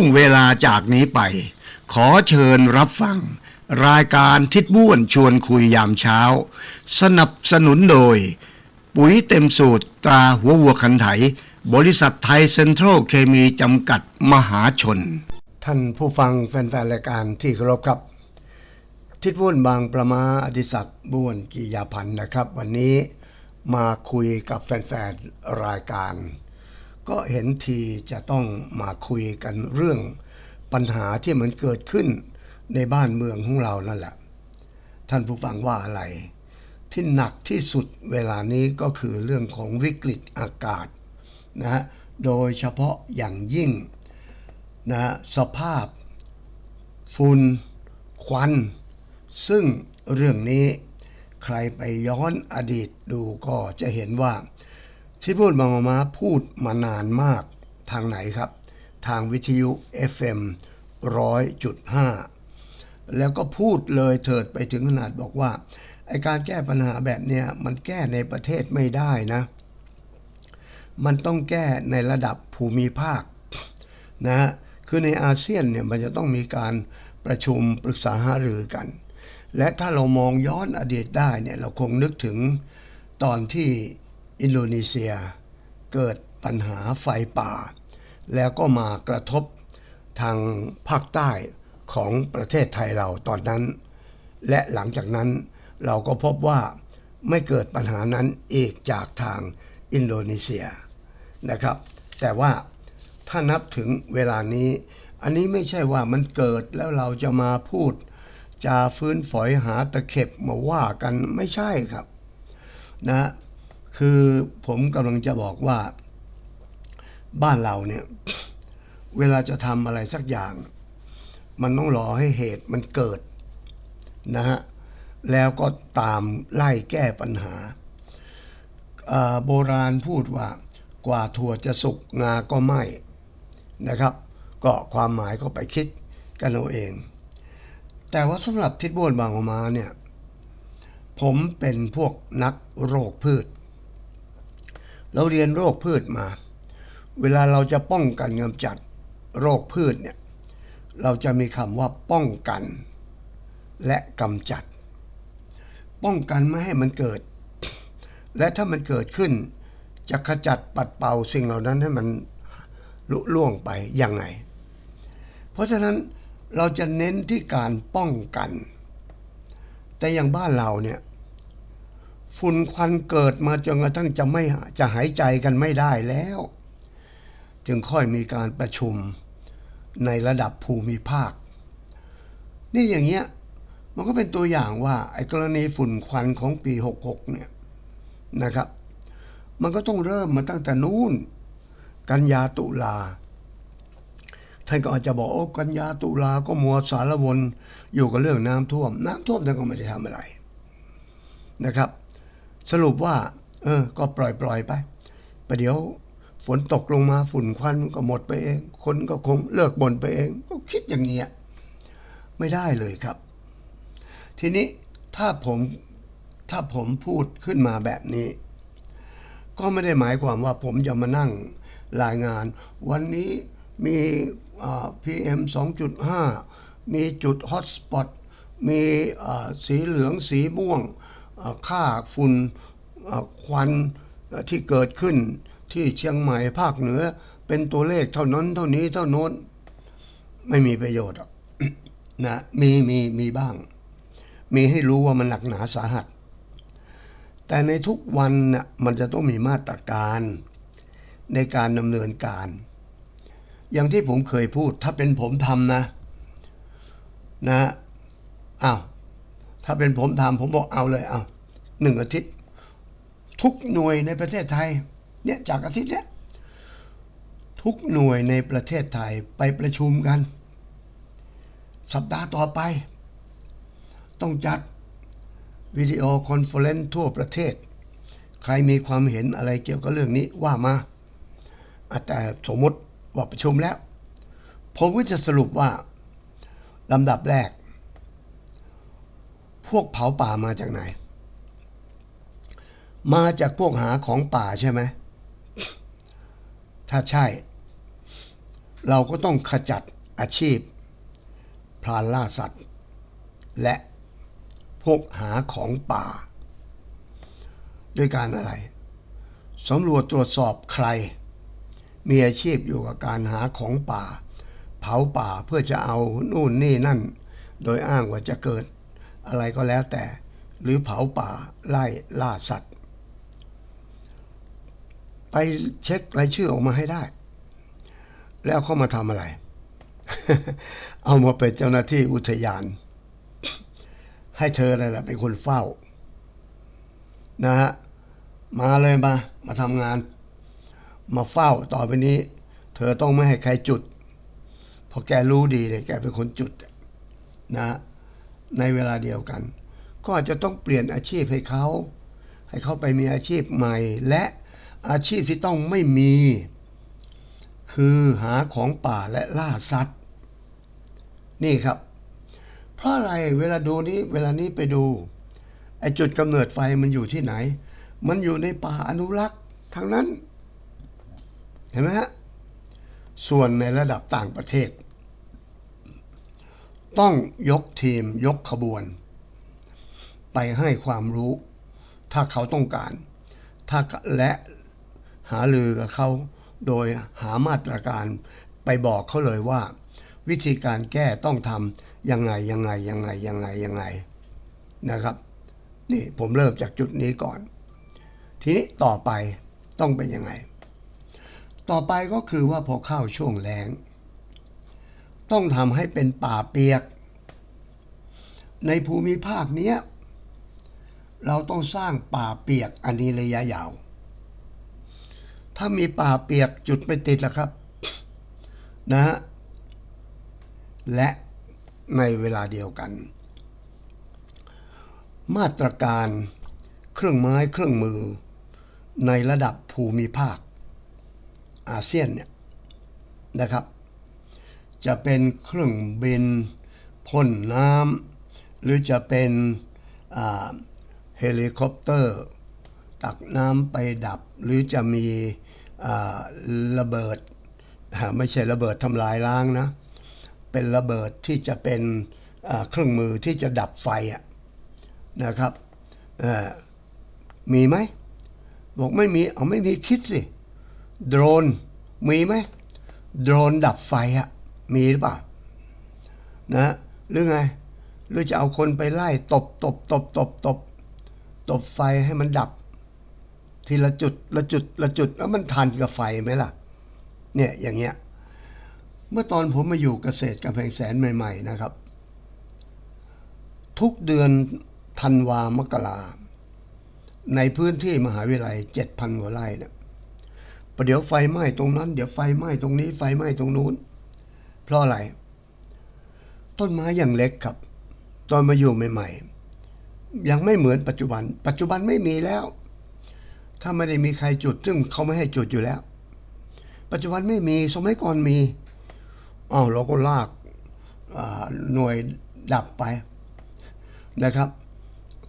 วงเวลาจากนี้ไป ขอเชิญรับฟัง รายการทิดบ้วนชวนคุยยามเช้า สนับสนุนโดย ปุ๋ยเต็มสูตรตราหัววัวคันไถ บริษัทไทยเซ็นทรัลเคมีจำกัดมหาชน ท่านผู้ฟังแฟนๆรายการที่เคารพครับ ทิดวุ่นบางประมาอดิศักดิ์บ้วนกิยาพันธ์นะครับ วันนี้มาคุยกับแฟนๆรายการ ก็เห็นทีจะต้องมาคุยกันเรื่องปัญหาที่มันเกิดขึ้นในบ้านเมืองของเรานั่นแหละ ท่านผู้ฟังว่าอะไร ที่หนักที่สุดเวลานี้ก็คือเรื่องของวิกฤตอากาศนะฮะโดยเฉพาะอย่างยิ่งนะฮะสภาพฝุ่นควัน ซึ่งเรื่องนี้ใครไปย้อนอดีตดูก็จะเห็นว่า ที่พูดบางมาพูดมานานมากทางไหนครับ ทางวิทยุ FM 100.5 แล้วก็พูดเลยเถิดไปถึงขนาดบอกว่าไอการแก้ปัญหาแบบเนี้ยมันแก้ในประเทศไม่ได้นะ มันต้องแก้ในระดับภูมิภาคนะฮะคือในอาเซียนเนี่ยมันจะต้องมีการประชุมปรึกษาหารือกัน และถ้าเรามองย้อนอดีตได้เนี่ยเราคงนึกถึงตอนที่ อินโดนีเซีย เกิดปัญหาไฟป่า แล้วก็มากระทบทางภาคใต้ของประเทศไทยเราตอนนั้น และหลังจากนั้นเราก็พบว่าไม่เกิดปัญหานั้นอีกจากทางอินโดนีเซียนะครับ แต่ว่าถ้านับถึงเวลานี้ อันนี้ไม่ใช่ว่ามันเกิดแล้วเราจะมาพูด จะฟื้นฝอยหาตะเข็บมาว่ากันไม่ใช่ครับ นะ คือผมกำลังจะบอกว่า บ้านเราเนี่ย เวลาจะทำอะไรสักอย่าง มันต้องรอให้เหตุมันเกิดนะฮะแล้วก็ตามไล่แก้ปัญหา โบราณพูดว่ากว่าถั่วจะสุกงาก็ไหมนะครับ ก็ความหมายก็ไปคิดกันเอาเอง แต่ว่าสำหรับทิศบ้วนบางออกมาเนี่ย ผมเป็นพวกนักโรคพืช เราเรียนโรคพืชมา เวลาเราจะป้องกันกำจัดโรคพืชเนี่ย เราจะมีคำว่าป้องกันและกำจัด ป้องกันไม่ให้มันเกิด และถ้ามันเกิดขึ้น จะขจัดปัดเป่าสิ่งเหล่านั้นให้มันลุล่วงไปยังไง เพราะฉะนั้นเราจะเน้นที่การป้องกัน แต่อย่างบ้านเราเนี่ย ฝุ่นควันเกิดมาจนกระทั่งจะไม่จะหายใจกันไม่ได้แล้ว จึงค่อยมีการประชุมในระดับภูมิภาค นี่อย่างเงี้ยมันก็เป็นตัวอย่างว่าไอ้กรณีฝุ่นควันของปี 66 เนี่ยนะครับ มันก็ต้องเริ่มมาตั้งแต่นู้น กันยาตุลาท่านก็อาจจะบอกโอ้กันยาตุลาก็มัวสารวนอยู่กับเรื่องน้ำท่วม น้ำท่วมท่านก็ไม่ได้ทำอะไรนะครับ สรุปว่า เออ ก็ปล่อยปล่อยไปประเดี๋ยวฝนตกลงมาฝุ่นควันก็หมดไปเอง คนก็คงเลิกบ่นไปเอง ก็คิดอย่างเงี้ยไม่ได้เลยครับ ทีนี้ถ้าผมถ้าผมพูดขึ้นมาแบบนี้ ก็ไม่ได้หมายความว่าผมจะมานั่งรายงาน วันนี้มีพีเอ็ม2.5 มีจุดฮอตสปอตมีสีเหลืองสีม่วง ค่าฝุ่นควันที่เกิดขึ้นที่เชียงใหม่ภาคเหนือ เป็นตัวเลขเท่านั้นเท่านี้เท่าโน้น ไม่มีประโยชน์นะมีมีมีบ้าง มีให้รู้ว่ามันหนักหนาสาหัส แต่ในทุกวันน่ะมันจะต้องมีมาตรการในการดำเนินการ อย่างที่ผมเคยพูดถ้าเป็นผมทำนะนะอ้าวถ้าเป็นผมทำผมบอกเอาเลยเอา หนึ่งอาทิตย์ ทุกหน่วยในประเทศไทยเนี่ยจากอาทิตย์เนี้ยทุกหน่วยในประเทศไทยไปประชุมกัน สัปดาห์ต่อไป ต้องจัดวิดีโอคอนเฟอเรนซ์ทั่วประเทศ ใครมีความเห็นอะไรเกี่ยวกับเรื่องนี้ว่ามาอะแต่สมมติว่าประชุมแล้ว ผมก็จะสรุปว่าลำดับแรก พวกเผาป่ามาจากไหน มาจากพวกหาของป่าใช่ไหม ถ้าใช่ เราก็ต้องขจัดอาชีพ พรานล่าสัตว์ และพวกหาของป่า ด้วยการอะไรสำรวจตรวจสอบใคร มีอาชีพอยู่กับการหาของป่า เผาป่าเพื่อจะเอานู่นนี่นั่น โดยอ้างว่าจะเกิด อะไรก็แล้วแต่ หรือเผาป่าไล่ล่าสัตว์ ไปเช็ครายชื่อออกมาให้ได้ แล้วเขามาทำอะไร เอามาเป็นเจ้าหน้าที่อุทยาน ให้เธอนั่นแหละเป็นคนเฝ้า นะฮะมาเลยมา มาทำงาน มาเฝ้าต่อไปนี้ เธอต้องไม่ให้ใครจุดเพราะแกรู้ดีเลยแกเป็นคนจุดนะฮะในเวลาเดียวกัน ก็อาจจะต้องเปลี่ยนอาชีพให้เขา ให้เขาไปมีอาชีพใหม่และ อาชีพที่ต้องไม่มี คือหาของป่าและล่าสัตว์ นี่ครับ เพราะอะไรเวลาดูนี้เวลานี้ไปดูไอจุดกำเนิดไฟมันอยู่ที่ไหน มันอยู่ในป่าอนุรักษ์ทั้งนั้น เห็นไหมฮะส่วนในระดับต่างประเทศ ต้องยกทีมยกขบวน ไปให้ความรู้ ถ้าเขาต้องการ ถ้าและ หาลือกับเขาโดยหามาตรการไปบอกเขาเลยว่า วิธีการแก้ต้องทำยังไงยังไงยังไงยังไงยังไงนะครับ นี่ผมเริ่มจากจุดนี้ก่อน ทีนี้ต่อไปต้องเป็นยังไง ต่อไปก็คือว่าพอเข้าช่วงแล้งต้องทำให้เป็นป่าเปียก ในภูมิภาคนี้เราต้องสร้างป่าเปียกอันนี้ระยะยาว ถ้ามีป่าเปียกจุดไม่ติดแล้วครับนะฮะและในเวลาเดียวกัน มาตรการเครื่องไม้เครื่องมือ ในระดับภูมิภาค อาเซียนเนี่ยนะครับ จะเป็นเครื่องบินพ่นน้ำหรือจะเป็นเฮลิคอปเตอร์ ตักน้ำไปดับ หรือจะมี ระเบิดไม่ใช่ระเบิดทำลายล้างนะ เป็นระเบิดที่จะเป็นเครื่องมือที่จะดับไฟนะครับมีไหมบอกไม่มีเอาไม่มีคิดสิโดรนมีไหมโดรนดับไฟอะมีหรือเปล่านะหรือไงหรือจะเอาคนไปไล่ตบตบตบตบตบตบไฟให้มันดับ ทีละจุดละจุดละจุดแล้วมันทันกับไฟไหมล่ะ เนี่ยอย่างเงี้ยเมื่อตอนผมมาอยู่เกษตรกำแพงแสนใหม่ ๆ นะครับ ทุกเดือนธันวามกราในพื้นที่มหาวิทยาลัยเจ็ดพันกว่าไร่เนี่ยประเดี๋ยวไฟไหม้ตรงนั้น เดี๋ยวไฟไหม้ตรงนี้ไฟไหม้ตรงนู้น เพราะอะไร ต้นไม้อย่างเล็กครับ ตอนมาอยู่ใหม่ ๆ ยังไม่เหมือนปัจจุบัน ปัจจุบันไม่มีแล้ว ถ้าไม่ได้มีใครจุด ซึ่งเขาไม่ให้จุดอยู่แล้ว ปัจจุบันไม่มีสมัยก่อนมีอ้าวเราก็ลากหน่วยดับไปนะครับ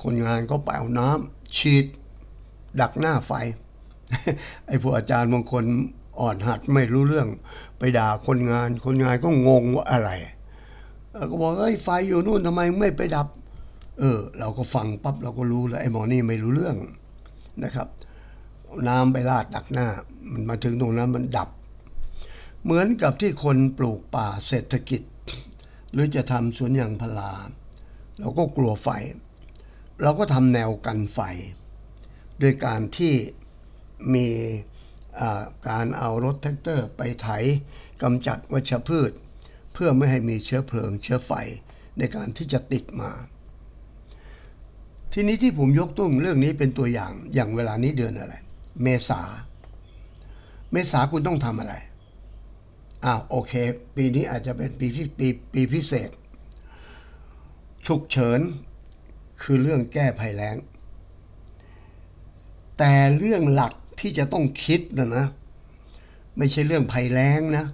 คนงานก็ไปเอาน้ำฉีด ดักหน้าไฟ ไอ้พวกอาจารย์บางคนอ่อนหัดไม่รู้เรื่อง ไปด่าคนงาน คนงานก็งงว่าอะไร ก็บอกเอ้ยไฟอยู่นู่นทำไมไม่ไปดับ เออ เราก็ฟังปั๊บเราก็รู้แล้วไอ้หมอนี่ไม่รู้เรื่องนะครับ น้ำไปลาดดักหน้า มันมาถึงตรงนั้นมันดับ เหมือนกับที่คนปลูกป่าเศรษฐกิจ หรือจะทำสวนยางพาราเราก็กลัวไฟ เราก็ทำแนวกันไฟ โดยการที่มีการเอารถแท็กเตอร์ไปไถกำจัดวัชพืช เพื่อไม่ให้มีเชื้อเพลิงเชื้อไฟในการที่จะติดมา ทีนี้ที่ผมยกตุ้งเรื่องนี้เป็นตัวอย่างอย่างเวลานี้เดือนอะไร เมษา เมษาคุณต้องทำอะไรอ่าโอเค ปีนี้อาจจะเป็นปีปีปีพิเศษ ฉุกเฉิน คือเรื่องแก้ภัยแล้ง แต่เรื่องหลักที่จะต้องคิดนะนะ ไม่ใช่เรื่องภัยแล้งนะ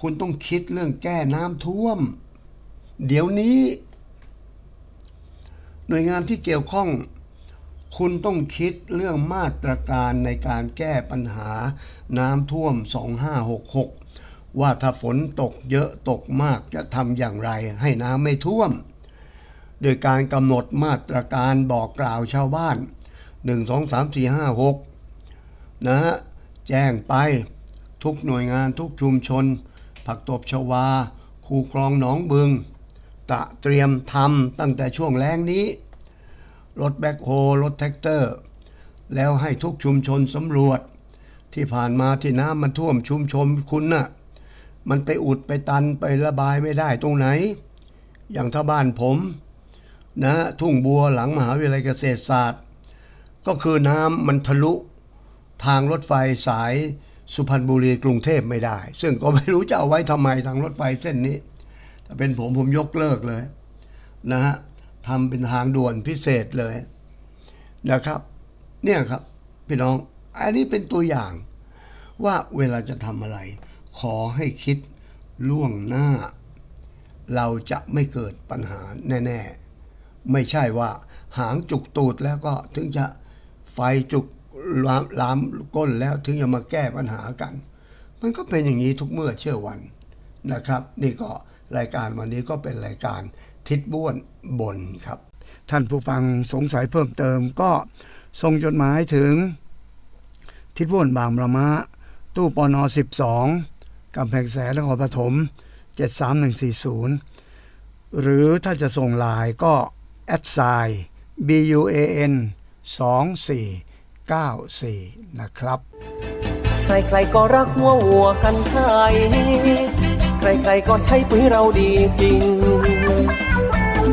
คุณต้องคิดเรื่องแก้น้ำท่วม เดี๋ยวนี้ หน่วยงานที่เกี่ยวข้อง คุณต้องคิดเรื่องมาตรการในการแก้ปัญหาน้ำท่วม 2566 ว่าถ้าฝนตกเยอะตกมากจะทำอย่างไรให้น้ำไม่ท่วม โดยการกำหนดมาตรการบอกกล่าวชาวบ้าน 1 2 3 4 5 6 นะฮะแจ้งไปทุกหน่วยงานทุกชุมชน ผักตบชวา คูคลองหนองบึง ตะเตรียมทำตั้งแต่ช่วงแล้งนี้ รถแบ็คโฮรถแท็กเตอร์ แล้วให้ทุกชุมชนสำรวจ ที่ผ่านมาที่น้ำมันท่วมชุมชนคุณน่ะ มันไปอุดไปตันไประบายไม่ได้ตรงไหน อย่างถ้าบ้านผม นะ ทุ่งบัวหลังมหาวิทยาลัยเกษตรศาสตร์ ก็คือน้ำมันทะลุ ทางรถไฟสายสุพรรณบุรีกรุงเทพไม่ได้ ซึ่งก็ไม่รู้จะเอาไว้ทำไมทางรถไฟเส้นนี้ ถ้าเป็นผมผมยกเลิกเลย นะฮะ ทำเป็นทางด่วนพิเศษเลยนะครับ เนี่ยครับ พี่น้อง อันนี้เป็นตัวอย่างว่าเวลาจะทำอะไร ขอให้คิดล่วงหน้า เราจะไม่เกิดปัญหาแน่ ๆ ไม่ใช่ว่า หางจุกตูดแล้วก็ถึงจะไฟจุกลามลามก้นแล้วถึงจะมาแก้ปัญหากัน มันก็เป็นอย่างนี้ทุกเมื่อเชื่อวันนะครับ นี่ก็ รายการวันนี้ก็เป็นรายการทิศบ้วนบนครับ ท่านผู้ฟังสงสัยเพิ่มเติมก็ส่งจดหมายถึง ทิศบ้วนบางประมะ ตู้ปน12กำแพงแสนนครปฐม73140 หรือถ้าจะส่งลน์ก็แอดไซน์ BUAN 2494 นะครับ ใครๆก็รักหัววัวกันไทย ใครๆก็ใช้ปุ๋ยเราดีจริง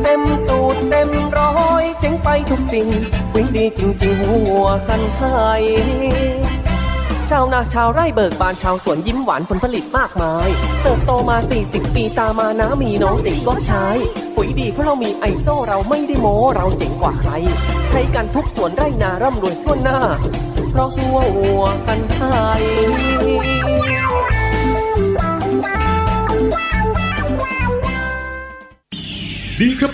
เต็มสูตรเต็มร้อยเจ๋งไปทุกสิ่งปุ๋ยดีจริง ๆ หัววัวกันไทยชาวนาชาวไร่เบิกบานชาวสวนยิ้มหวานผลผลิตมากมาย เติบโตมา 40 ปีตามานะมีน้องสิก็ใช้ ปุ๋ยดีเพราะเรามีไอโซเราไม่ได้โม้เราเจ๋งกว่าใคร ใช้กันทุกสวนไร่นาร่ำรวยทั่วหน้า เพราะหัววัวกันไทย ดีครับ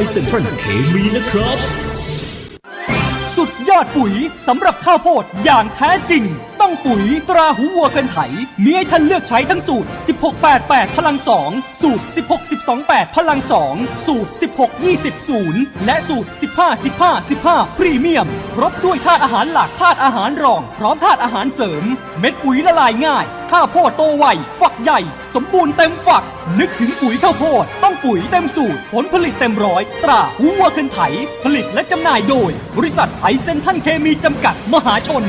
ยเซ็นทรัลเคมีนะครับ สุดยอดปุ๋ยสำหรับข้าวโพดอย่างแท้จริง ต้องปุ๋ยตราหูวัวกันไถมีให้ท่านเลือกใช้ทั้งสูตร 1688 พลัง 2 สูตร 16228 พลัง 2 สูตร 1620และสูตร 15 15 15 พรีเมียม ครบด้วยธาตุอาหารหลักธาตุอาหารรอง พร้อมธาตุอาหารเสริม ม็ดปุ๋ยละลายง่าย ข้าวโพดโตไว ฝักใหญ่ สมบูรณ์เต็มฝัก นึกถึงปุ๋ยข้าวโพด ต้องปุ๋ยเต็มสูตร ผลผลิตเต็มร้อย ตราหัวัวคันไถ ผลิตและจำหน่ายโดย บริษัทไทเซนทันเคมีจำกัดมหาชน